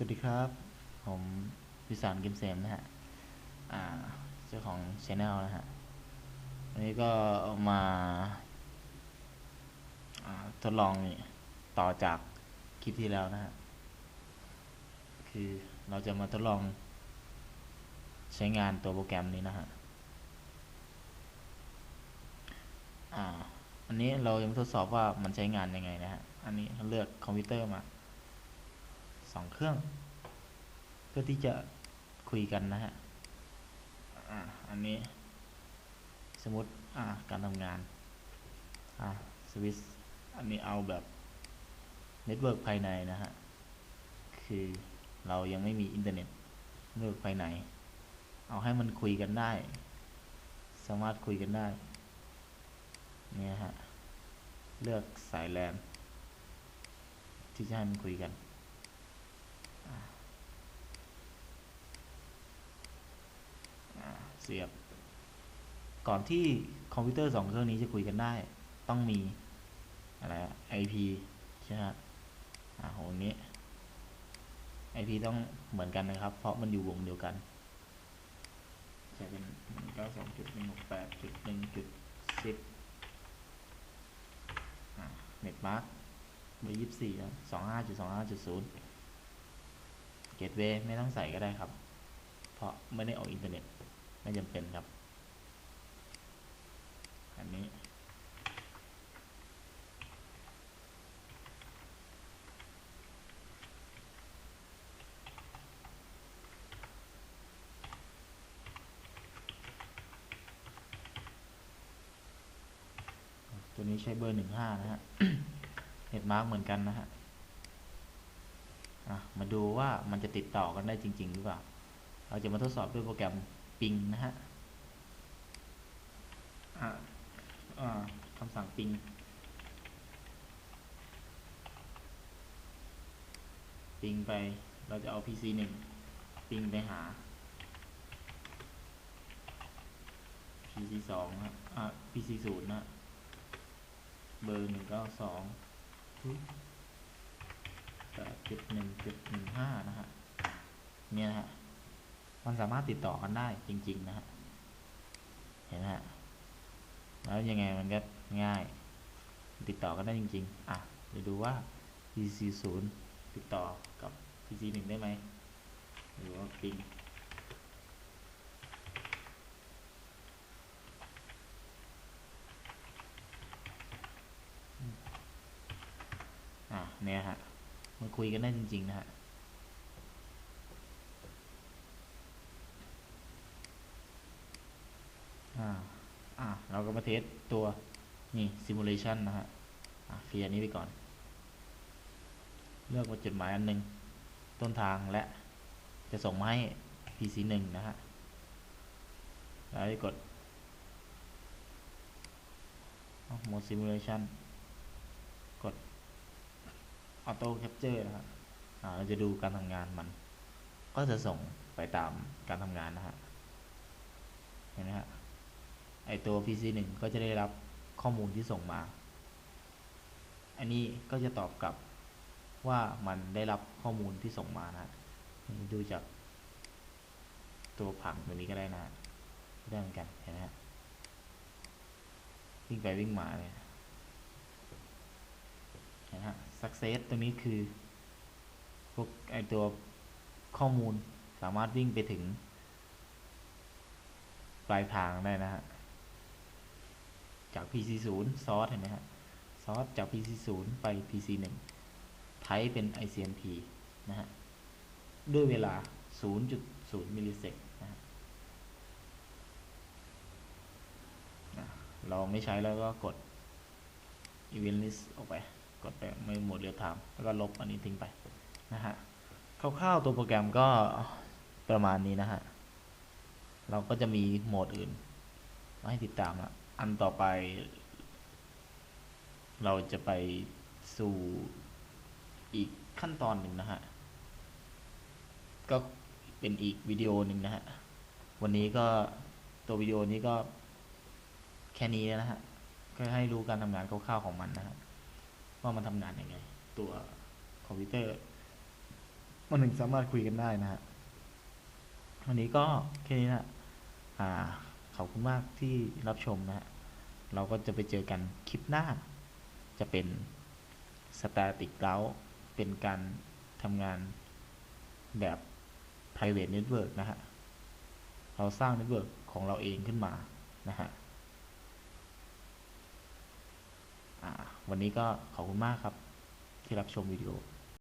สวัสดีครับ ผมวิสารเกมเซมนะฮะอ่าเจ้าของช anel นะฮะ วันนี้ก็มาทดลองนี่ต่อจากคลิปที่แล้วนะฮะ คือเราจะมาทดลองใช้งานตัวโปรแกรมนี้นะฮะอ่าอันนี้เราจะมาทดสอบว่ามันใช้งานยังไงนะฮะ อันนี้เลือกคอมพิวเตอร์มา สองเครื่อง เพื่อที่จะคุยกันนะฮะอ่าอันนี้ สมมติอ่าการทำงานอ่าสวิตอันนี้เอาแบบเน็ตเวิร์กภายในนะฮะ คือเรายังไม่มีอินเทอร์เน็ตเน็ตเวิร์กภายใน เอาให้มันคุยกันได้ สามารถคุยกันได้ เนี่ยฮะ เลือกสายแลนที่จะให้มันคุยกัน อ่าอ่าเสียบ ก่อนที่คอมพิวเตอร์สองเครื่องนี้จะคุยกันได้ ต้องมีอะไรอะ IP ใช่ไหมฮะอ่าหนี้ IP ต้องเหมือนกันนะครับ เพราะมันอยู่วงเดียวกัน จะเป็นหนึ่งเก้าสองจุดหนึ่งหกแปดจุดหนึ่งจุดสิบเน็ตมาร์กเบอร์ยี่สิบสี่สองห้าจุดสองห้าจุดศูนย์เกตเวย์ไม่ต้องใส่ก็ได้ครับ เพราะไม่ได้ออกอินเทอร์เน็ต ไม่จำเป็นครับ อันนี้ ตัวนี้ใช้เบอร์หนึ่งห้านะฮะเน็ตมาร์กเหมือนกันนะฮะอะมาดูว่ามันจะติดต่อกันได้จริง ๆ หรือเปล่า เราจะมาทดสอบด้วยโปรแกรม ปิงนะฮะอ่าอ่าคำสั่งปิงปิงไปเราจะเอา PC หนึ่งปิงไปหา PC สองนะอ่า PC ศูนย์นะเบอร์หนึ่งเก้าสองจุดหนึ่งจุดหนึ่งห้านะฮะ เนี่ยนะฮะ มันสามารถติดต่อกันได้จริง ๆ นะฮะ เห็นไหมฮะ แล้วยังไงมันก็ง่าย ติดต่อกันได้จริง ๆ อะเดี๋ยวดูว่า PC 0ติดต่อกับ PC 1ได้ไหมหรือว่าปิงอะเนี่ยฮะ มันคุยกันได้จริง ๆ นะฮะ อ่าอะเราก็มาเทสตัวนี่ simulation นะฮะอะเคลียร์นี้ไปก่อน เลือกว่าจุดหมายอันหนึ่งต้นทางและจะส่งมาให้ PC 1นะฮะแล้วกด Mode Simulation กด Auto Capture นะฮะอ่าเราจะดูการทำงานมัน ก็จะส่งไปตามการทำงานนะฮะ ไอตัว PC 1 ก็จะได้รับข้อมูลที่ส่งมา อันนี้ก็จะตอบกลับว่ามันได้รับข้อมูลที่ส่งมานะดูจากตัวผังตัวนี้ก็ได้นะได้เหมือนกันเห็นไหมฮะวิ่งไปวิ่งมาเลยเห็นฮะ success ตัวนี้คือพวกไอตัวข้อมูลสามารถวิ่งไปถึงปลายทางได้นะฮะ จาก PC 0 ซอสเห็นไหมฮะซอสจาก PC 0 ไป PC 1 ไทป์เป็น ICMP นะฮะ ด้วยเวลา 0.0 มิลลิเซกนะฮะเราไม่ใช้แล้วก็กด Event List ออกไป กดไปไม่หมดเรียลไทม์แล้วก็ลบอันนี้ทิ้งไปนะฮะคร่าวๆตัวโปรแกรมก็ประมาณนี้นะฮะ เราก็จะมีโหมดอื่น ให้ติดตามละอันต่อไป เราจะไปสู่อีกขั้นตอนหนึ่งนะฮะ ก็เป็นอีกวิดีโอหนึ่งนะฮะ วันนี้ก็ตัววิดีโอนี้ก็แค่นี้นะฮะก็ให้รู้การทำงานคร่าวๆของมันนะฮะว่ามันทำงานยังไง ตัวคอมพิวเตอร์ มันถึงสามารถคุยกันได้นะฮะวันนี้ก็แค่นี้นะอ่า ขอบคุณมากที่รับชมนะฮะ เราก็จะไปเจอกันคลิปหน้า จะเป็น static route เป็นการทำงานแบบ private network นะฮะ เราสร้าง network ของเราเองขึ้นมานะฮะวันนี้ก็ขอบคุณมากครับที่รับชมวิดีโอ